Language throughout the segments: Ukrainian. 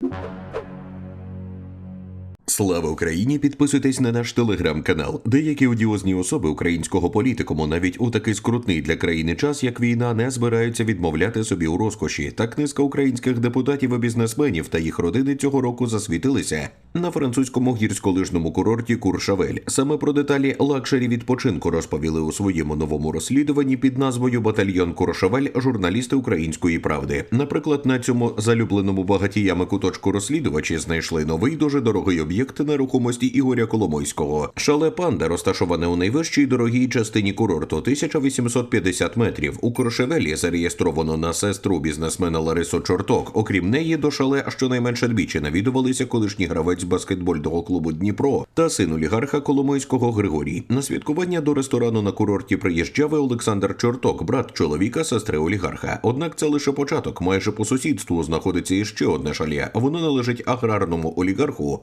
you Слава Україні! Підписуйтесь на наш телеграм-канал. Деякі одіозні особи українського політикуму навіть у такий скрутний для країни час, як війна, не збираються відмовляти собі у розкоші. Так низка українських депутатів і бізнесменів та їх родини цього року засвітилися на французькому гірськолижному курорті Куршавель. Саме про деталі лакшері відпочинку розповіли у своєму новому розслідуванні під назвою Батальйон Куршавель журналісти української правди. Наприклад, на цьому залюбленому багатіями куточку розслідувачі знайшли новий дуже дорогий об'єкт нерухомості Ігоря Коломойського. Шале Панда розташоване у найвищій дорогій частині курорту 1850 метрів. У Куршевелі зареєстровано на сестру бізнесмена Ларису Чорток. Окрім неї, до шале щонайменше двічі навідувалися колишній гравець баскетбольного клубу Дніпро та син олігарха Коломойського Григорій. На святкування до ресторану на курорті приїжджав Олександр Чорток, брат чоловіка, сестри олігарха. Однак це лише початок. Майже по сусідству знаходиться іще одне шале. Воно належить аграрному олігарху,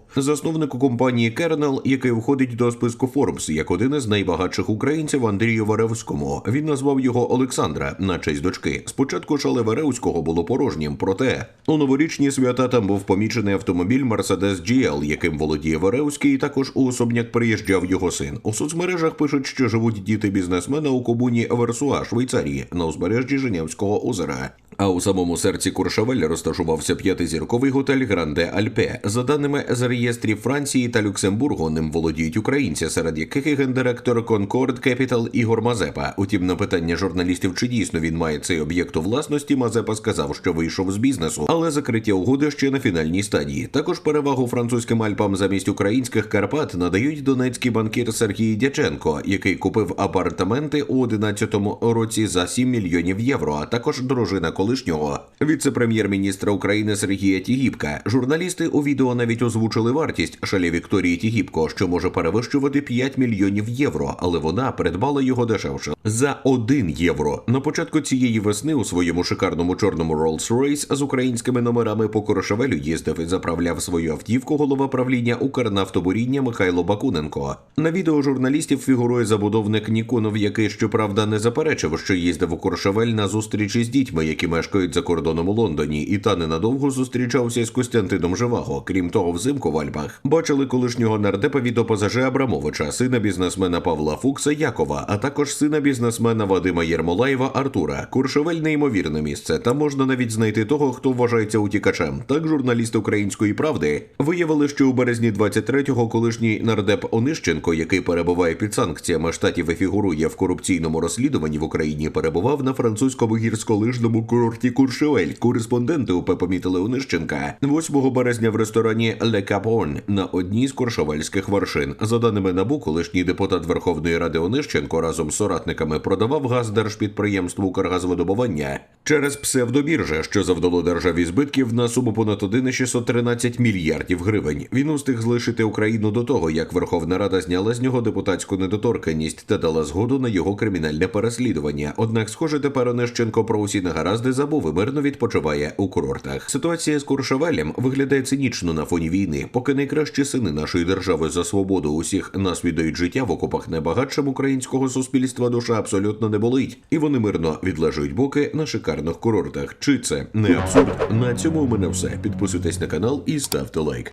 засновнику компанії Кернел, який входить до списку Forbes як один із найбагатших українців Андрію Варевському. Він назвав його Олександра на честь дочки. Спочатку шале Варевського було порожнім, проте у новорічні свята там був помічений автомобіль Mercedes GL, яким володіє Варевський. і Також у особняк приїжджав його син. У соцмережах пишуть, що живуть діти бізнесмена у комуні Версуа, Швейцарії, на узбережжі Женевського озера. А у самому серці Куршавеля розташувався п'ятизірковий готель Гранде Альпе. За даними з реєстрів Франції та Люксембургу, ним володіють українці, серед яких і гендиректор Concord Capital Ігор Мазепа. Утім, на питання журналістів, чи дійсно він має цей об'єкт у власності, Мазепа сказав, що вийшов з бізнесу, але закриття угоди ще на фінальній стадії. Також перевагу французьким Альпам замість українських Карпат надають донецький банкір Сергій Дяченко, який купив апартаменти у 11-му році за 7 мільйонів євро, а також дружина колишнього віце-прем'єр-міністра України Сергія Тігіпка. Журналісти у відео навіть озвучили вартість шалі Вікторії Тігіпко, що може перевищувати 5 мільйонів євро, але вона придбала його дешевше за 1 євро. На початку цієї весни у своєму шикарному чорному Rolls-Royce з українськими номерами по Корошевелю їздив і заправляв свою автівку голова правління Укрнафтобуріння Михайло Бакуненко. На відео журналістів фігурує забудовник Ніконов, який щоправда не заперечив, що їздив у Корошевель на зустрічі з дітьми, які мешкають за кордоном у Лондоні, і та ненадовго зустрічався з Костянтином Живаго. Крім того, взимку в Альпах бачили колишнього нардепа від ОПЗЖ Абрамовича, сина бізнесмена Павла Фукса Якова, а також сина бізнесмена Вадима Єрмолаєва Артура. Куршевель неймовірне місце. Там можна навіть знайти того, хто вважається утікачем. Так журналісти української правди виявили, що у березні 23-го колишній нардеп Онищенко, який перебуває під санкціями штатів і фігурує в корупційному розслідуванні в Україні, перебував на французькому гірськолижному курорті Куршевель. Кореспонденти УП помітили Онищенка 8 березня в ресторані Ле Капон на одній з куршовельських вершин. За даними НАБУ, колишній депутат Верховної Ради Онищенко разом з соратниками продавав газ держпідприємству «Укргазвидобування» через псевдобіржа, що завдало державі збитків на суму понад 1,613 мільярдів гривень. Він устиг залишити Україну до того, як Верховна Рада зняла з нього депутатську недоторканність та дала згоду на його кримінальне переслідування. Однак, схоже, тепер Онищенко про усі негаразди забув і мирно відпочиває у курортах. Ситуація з Куршавелем виглядає цинічно на фоні війни, поки найкращі сини нашої держави за свободу усіх нас віддають життя в окопах найбагатшим українського суспільства душа абсолютно не болить, і вони мирно відлежують боки на шикарних курортах. Чи це не абсурд? На цьому у мене все. Підписуйтесь на канал і ставте лайк.